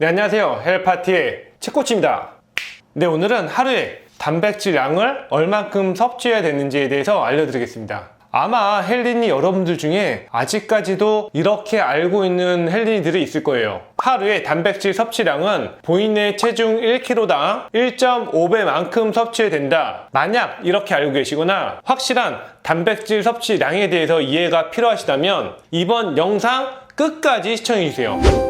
네, 안녕하세요. 헬파티의 치코치입니다. 네, 오늘은 하루에 단백질 양을 얼만큼 섭취해야 되는지에 대해서 알려드리겠습니다. 아마 헬린이 여러분들 중에 아직까지도 이렇게 알고 있는 헬린이들이 있을 거예요. 하루에 단백질 섭취량은 본인의 체중 1kg당 1.5배만큼 섭취해야 된다. 만약 이렇게 알고 계시거나 확실한 단백질 섭취량에 대해서 이해가 필요하시다면 이번 영상 끝까지 시청해주세요.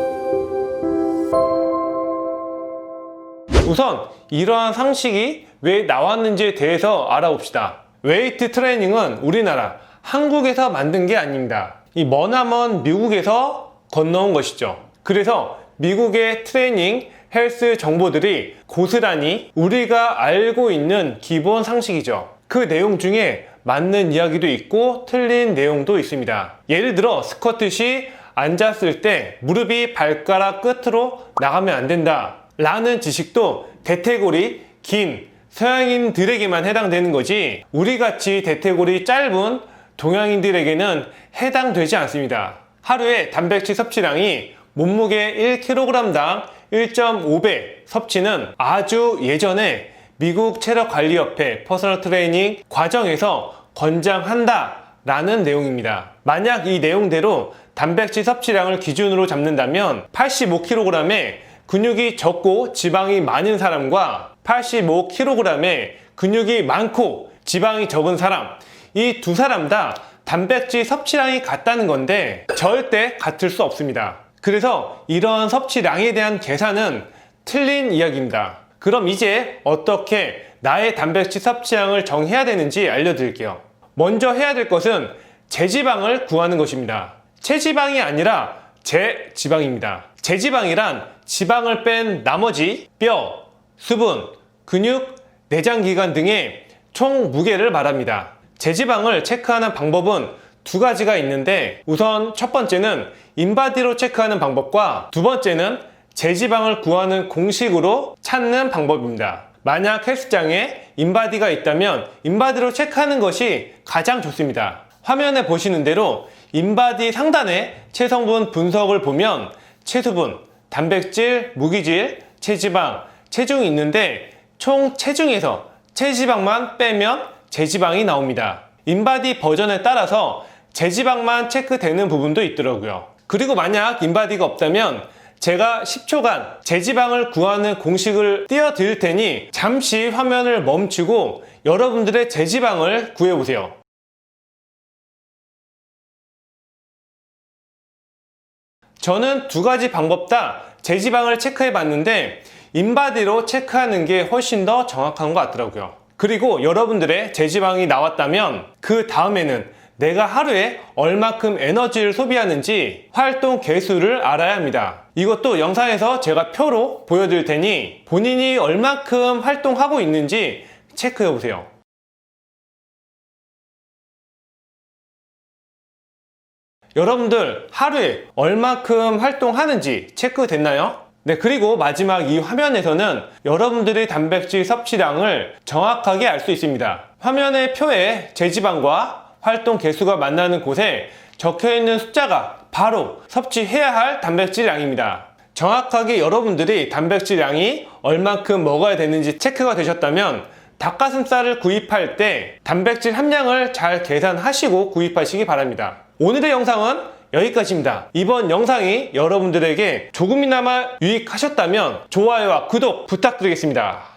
우선 이러한 상식이 왜 나왔는지에 대해서 알아봅시다. 웨이트 트레이닝은 우리나라 한국에서 만든 게 아닙니다. 이 머나먼 미국에서 건너온 것이죠. 그래서 미국의 트레이닝 헬스 정보들이 고스란히 우리가 알고 있는 기본 상식이죠. 그 내용 중에 맞는 이야기도 있고 틀린 내용도 있습니다. 예를 들어 스쿼트 시 앉았을 때 무릎이 발가락 끝으로 나가면 안 된다. 라는 지식도 대퇴골이 긴 서양인들에게만 해당되는 거지 우리 같이 대퇴골이 짧은 동양인들에게는 해당되지 않습니다. 하루에 단백질 섭취량이 몸무게 1kg당 1.5배 섭취는 아주 예전에 미국 체력관리협회 퍼스널 트레이닝 과정에서 권장한다 라는 내용입니다. 만약 이 내용대로 단백질 섭취량을 기준으로 잡는다면 85kg에 근육이 적고 지방이 많은 사람과 85kg에 근육이 많고 지방이 적은 사람 이 두 사람 다 단백질 섭취량이 같다는 건데 절대 같을 수 없습니다. 그래서 이런 섭취량에 대한 계산은 틀린 이야기입니다. 그럼 이제 어떻게 나의 단백질 섭취량을 정해야 되는지 알려드릴게요. 먼저 해야 될 것은 제지방을 구하는 것입니다. 체지방이 아니라 제지방입니다. 제지방이란 지방을 뺀 나머지 뼈, 수분, 근육, 내장기관 등의 총 무게를 말합니다. 제지방을 체크하는 방법은 두 가지가 있는데 우선 첫 번째는 인바디로 체크하는 방법과 두 번째는 제지방을 구하는 공식으로 찾는 방법입니다. 만약 헬스장에 인바디가 있다면 인바디로 체크하는 것이 가장 좋습니다. 화면에 보시는 대로 인바디 상단에 체성분 분석을 보면 체수분, 단백질, 무기질, 체지방, 체중이 있는데 총 체중에서 체지방만 빼면 제지방이 나옵니다. 인바디 버전에 따라서 제지방만 체크되는 부분도 있더라고요. 그리고 만약 인바디가 없다면 제가 10초간 제지방을 구하는 공식을 띄워드릴 테니 잠시 화면을 멈추고 여러분들의 제지방을 구해보세요. 저는 두 가지 방법 다 제지방을 체크해 봤는데 인바디로 체크하는 게 훨씬 더 정확한 것 같더라고요. 그리고 여러분들의 제지방이 나왔다면 그 다음에는 내가 하루에 얼마큼 에너지를 소비하는지 활동 개수를 알아야 합니다. 이것도 영상에서 제가 표로 보여드릴 테니 본인이 얼마큼 활동하고 있는지 체크해 보세요. 여러분들 하루에 얼마큼 활동하는지 체크됐나요? 네, 그리고 마지막 이 화면에서는 여러분들의 단백질 섭취량을 정확하게 알 수 있습니다. 화면의 표에 제지방과 활동 개수가 만나는 곳에 적혀 있는 숫자가 바로 섭취해야 할 단백질 양입니다. 정확하게 여러분들이 단백질 양이 얼만큼 먹어야 되는지 체크가 되셨다면 닭가슴살을 구입할 때 단백질 함량을 잘 계산하시고 구입하시기 바랍니다. 오늘의 영상은 여기까지입니다. 이번 영상이 여러분들에게 조금이나마 유익하셨다면 좋아요와 구독 부탁드리겠습니다.